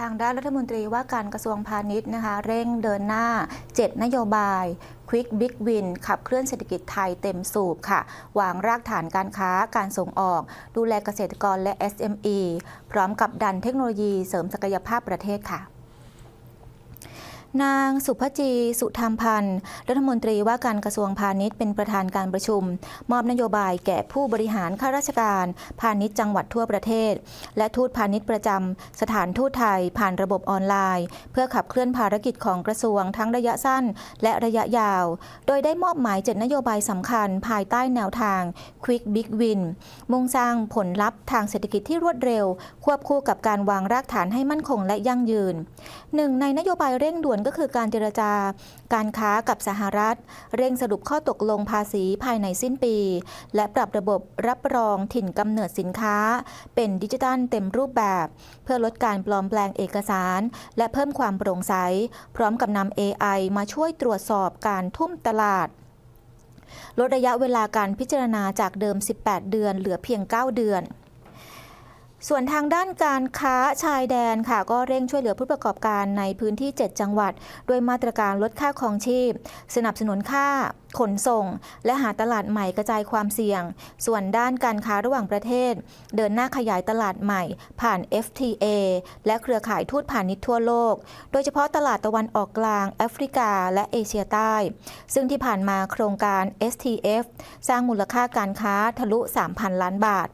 ทางด้านรัฐมนตรีว่าการกระทรวงพาณิชย์นะคะเร่งเดินหน้า 7 นโยบาย Quick Big Win ขับเคลื่อนเศรษฐกิจไทยเต็มสูบค่ะ วางรากฐานการค้าการส่งออก ดูแลเกษตรกรและ SME พร้อมกับดันเทคโนโลยีเสริมศักยภาพประเทศค่ะ นางสุภจี สุธรรมพันธ์ รัฐมนตรีว่าการกระทรวงพาณิชย์เป็นประธานการประชุม มอบนโยบายแก่ผู้บริหารข้าราชการ พาณิชย์จังหวัดทั่วประเทศ และทูตพาณิชย์ประจำสถานทูตไทยผ่านระบบออนไลน์ เพื่อขับเคลื่อนภารกิจของกระทรวงทั้งระยะสั้น และระยะยาว โดยได้มอบหมายเจ็ดนโยบายสำคัญ ภายใต้แนวทาง Quick Big Win มุ่งสร้างผลลัพธ์ทางเศรษฐกิจที่รวดเร็ว ควบคู่กับการวางรากฐานให้มั่นคงและยั่งยืนหนึ่งในนโยบายเร่งด่วนก็คือการเจรจาการค้ากับสหรัฐ เร่งสรุปข้อตกลงภาษีภายในสิ้นปี และปรับระบบรับรองถิ่นกำเนิดสินค้า เป็นดิจิทัลเต็มรูปแบบ เพื่อลดการปลอมแปลงเอกสาร และเพิ่มความโปร่งใส พร้อมกับนำ AI มาช่วยตรวจสอบการทุ่มตลาดลดระยะเวลาการพิจารณาจากเดิม 18 เดือน เหลือเพียง 9 เดือน ส่วนทางด้านการค้าชายแดนค่ะ ก็เร่งช่วยเหลือผู้ประกอบการในพื้นที่ 7 จังหวัด ด้วยมาตรการลดค่าครองชีพ สนับสนุนค่าขนส่ง และหาตลาดใหม่กระจายความเสี่ยง ส่วนด้านการค้าระหว่างประเทศ เดินหน้าขยายตลาดใหม่ ผ่าน FTA และเครือข่ายทูตพาณิชย์ทั่วโลก โดยเฉพาะตลาดตะวันออกกลาง แอฟริกา และเอเชียใต้ ซึ่งที่ผ่านมาโครงการ STF สร้างมูลค่าการค้าทะลุ 3,000 ล้านบาท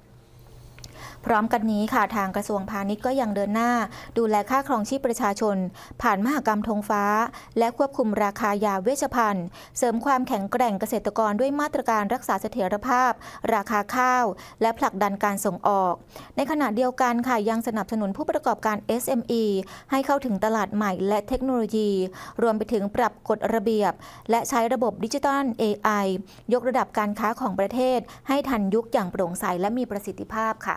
พร้อมกันนี้ค่ะทางกระทรวงพาณิชย์ก็ยังเดินหน้า ดูแลค่าครองชีพประชาชน ผ่านมหกรรมธงฟ้า และควบคุมราคายาเวชภัณฑ์ เสริมความแข็งแกร่งเกษตรกรด้วยมาตรการรักษาเสถียรภาพ ราคาข้าว และผลักดันการส่งออก ในขณะเดียวกันค่ะยังสนับสนุนผู้ประกอบการ SME ให้เข้าถึงตลาดใหม่และเทคโนโลยี รวมไปถึงปรับกฎระเบียบ และใช้ระบบดิจิทัล AI ยกระดับการค้าของประเทศ ให้ทันยุคอย่างโปร่งใสและมีประสิทธิภาพค่ะ